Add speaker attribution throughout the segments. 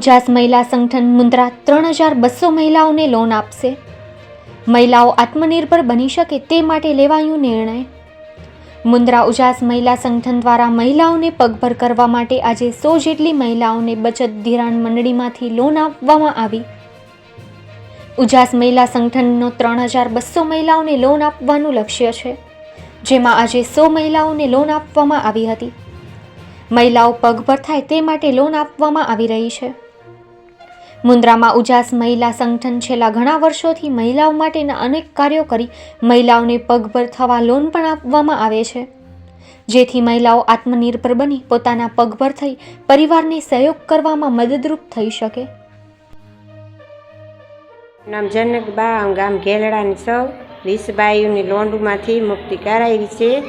Speaker 1: ઉજાસ મહિલા સંગઠન મુન્દ્રા ત્રણ હજાર બસો મહિલાઓને લોન આપશે. મહિલાઓ આત્મનિર્ભર બની શકે તે માટે લેવાયું નિર્ણય. મુન્દ્રા ઉજાસ મહિલા સંગઠન દ્વારા મહિલાઓને પગભર કરવા માટે આજે સો જેટલી મહિલાઓને બચત ધિરાણ મંડળીમાંથી લોન આપવામાં આવી. ઉજાસ મહિલા સંગઠનનો ત્રણ હજાર બસો મહિલાઓને લોન આપવાનું લક્ષ્ય છે, જેમાં આજે સો મહિલાઓને લોન આપવામાં આવી હતી. મહિલાઓ પગભર થાય તે માટે લોન આપવામાં આવી રહી છે. મુન્દ્રામાં ઉજાસ મહિલા સંગઠન છેલ્લા ઘણા વર્ષોથી મહિલાઓ માટેના અનેક કાર્યો કરી મહિલાઓને પગભર થવા લોન પણ આપવામાં આવે છે. જેથી મહિલાઓ આત્મનિર્ભર બની પોતાના પગભર થઈ પરિવારને સહયોગ કરવામાં મદદરૂપ થઈ શકે.
Speaker 2: નામ જનકબા ગામ ઘેલડાની સૌ. રીસબાયુની લોનમાંથી મુક્તિ કરાવી છે.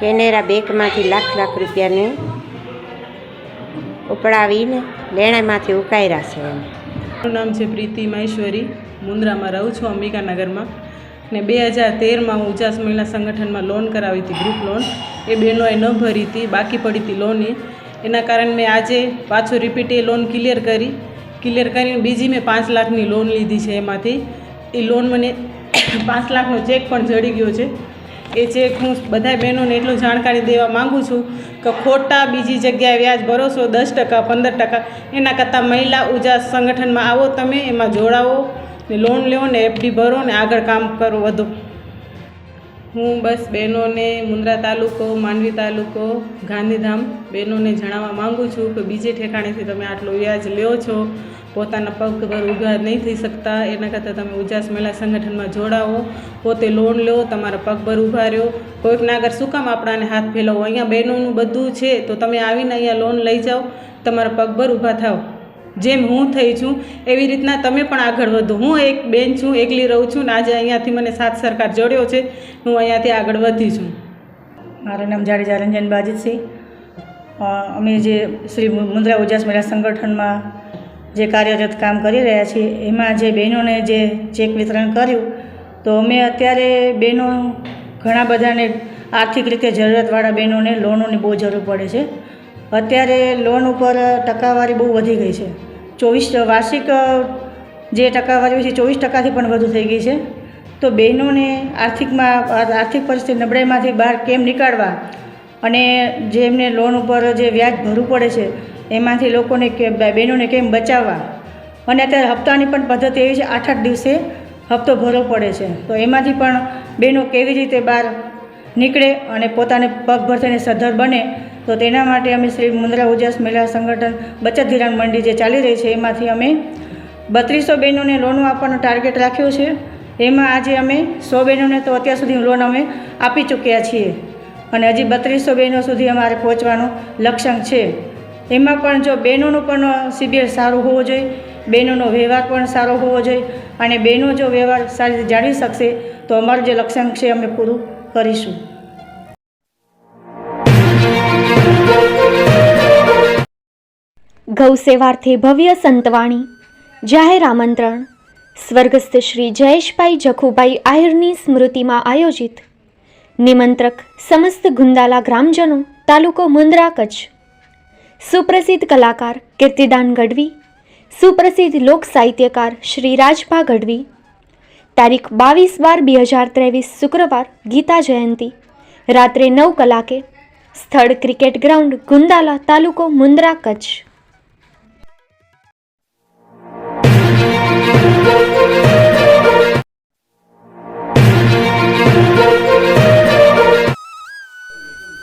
Speaker 2: કેનેરા બેંકમાંથી લાખ લાખ રૂપિયાને ઉપડાવીને લેણામાંથી ઉકાયરા છે એમ.
Speaker 3: મારું નામ છે પ્રીતિ મહેશ્વરી. મુન્દ્રામાં રહું છું અંબિકાનગરમાં. ને બે હજાર તેરમાં હું ઉજાસ મહિલા સંગઠનમાં લોન કરાવી હતી, ગ્રુપ લોન. એ બહેનોએ ન ભરી હતી, બાકી પડી હતી લોન એના કારણે મેં આજે પાછો રિપીટ એ લોન ક્લિયર કરી. ક્લિયર કરીને બીજી મેં પાંચ લાખની લોન લીધી છે એમાંથી. એ લોન મને પાંચ લાખનો ચેક પણ જડી ગયો છે. એ જે હું બધા બહેનોને એટલું જાણકારી દેવા માગું છું કે ખોટા બીજી જગ્યાએ વ્યાજ ભરો છો દસ ટકા, પંદર ટકા, એના કરતાં મહિલા ઉજા સંગઠનમાં આવો તમે, એમાં જોડાવો ને લોન લો ને એફડી ભરો ને આગળ કામ કરો વધુ. હું બસ બહેનોને મુન્દ્રા તાલુકો, માંડવી તાલુકો, ગાંધીધામ બહેનોને જણાવવા માગું છું કે બીજે ઠેકાણેથી તમે આટલો વ્યાજ લ્યો છો. પોતાના પગ પર ઊભા નહીં થઈ શકતા. એના કરતાં તમે ઉજાસ મહિલા સંગઠનમાં જોડાવો પોતે લોન લો, તમારા પગ પર ઊભા રહ્યો. કોઈકના આગળ શું કામ આપણાને હાથ ફેલાવો? અહીંયા બહેનોનું બધું છે, તો તમે આવીને અહીંયા લોન લઈ જાઓ, તમારા પગ પર ઊભા થાઓ. જેમ હું થઈ છું, એવી રીતના તમે પણ આગળ વધો. હું એક બેન છું, એકલી રહું છું ને આજે અહીંયાથી મને સાથ સરકાર જોડ્યો છે. હું અહીંયાથી આગળ વધી છું.
Speaker 4: મારું નામ જાડેજા રંજન બાજીતસિંહ અમે જે શ્રી મુન્દ્રા ઉજાસ મહિલા સંગઠનમાં જે કાર્યરત કામ કરી રહ્યા છીએ, એમાં જે બહેનોને જે ચેક વિતરણ કર્યું, તો અમે અત્યારે બહેનો ઘણા બધાને આર્થિક રીતે જરૂરતવાળા બહેનોને લોનોની બહુ જરૂર પડે છે. અત્યારે લોન ઉપર ટકાવારી બહુ વધી ગઈ છે. ચોવીસ વાર્ષિક જે ટકાવારી છે ચોવીસ ટકાથી પણ વધુ થઈ ગઈ છે. તો બહેનોને આર્થિકમાં, આર્થિક પરિસ્થિતિ નબળાઈમાંથી બહાર કેમ નીકાળવા અને જે એમને લોન ઉપર જે વ્યાજ ભરવું પડે છે એમાંથી લોકોને કે બહેનોને કેમ બચાવવા? અને અત્યારે હપ્તાની પણ પદ્ધતિ એવી છે, આઠ આઠ દિવસે હપ્તો ભરવો પડે છે. તો એમાંથી પણ બહેનો કેવી રીતે બહાર નીકળે અને પોતાને પગભર થઈને સદ્ધર બને, તો તેના માટે અમે શ્રી મુન્દ્રા ઉજાસ મહિલા સંગઠન બચત ધિરાણ મંડી જે ચાલી રહી છે, એમાંથી અમે બત્રીસો બહેનોને લોનો આપવાનો ટાર્ગેટ રાખ્યો છે. એમાં આજે અમે સો બહેનોને તો અત્યાર સુધી લોન અમે આપી ચૂક્યા છીએ. અને હજી બત્રીસો બહેનો સુધી અમારે પહોંચવાનું લક્ષ્યાંક છે. એમાં પણ જો બહેનોનું પણ શિબિર સારું હોવું જોઈએ, બહેનોનો વ્યવહાર પણ સારો હોવો જોઈએ અને બહેનો જો વ્યવહાર સારી રીતે જાળવી શકશે તો અમારું જે લક્ષ્યાંક છે અમે પૂરું કરીશું.
Speaker 1: ગૌસેવાર્થે ભવ્ય સંતવાણી. જાહેર આમંત્રણ. સ્વર્ગસ્થ શ્રી જયેશભાઈ જખુભાઈ આહિરની સ્મૃતિમાં આયોજિત. નિમંત્રક સમસ્ત ગુંદાલા ગ્રામજનો, તાલુકો મુન્દ્રા કચ્છ. સુપ્રસિદ્ધ કલાકાર કીર્તિદાન ગઢવી, સુપ્રસિદ્ધ લોક સાહિત્યકાર શ્રી રાજભા ગઢવી, તારીખ બાવીસ બાર બે હજાર ત્રેવીસ શુક્રવાર ગીતા જયંતી, રાત્રે નવ કલાકે સ્થળ ક્રિકેટ ગ્રાઉન્ડ ગુંદાલા તાલુકો મુન્દ્રા કચ્છ.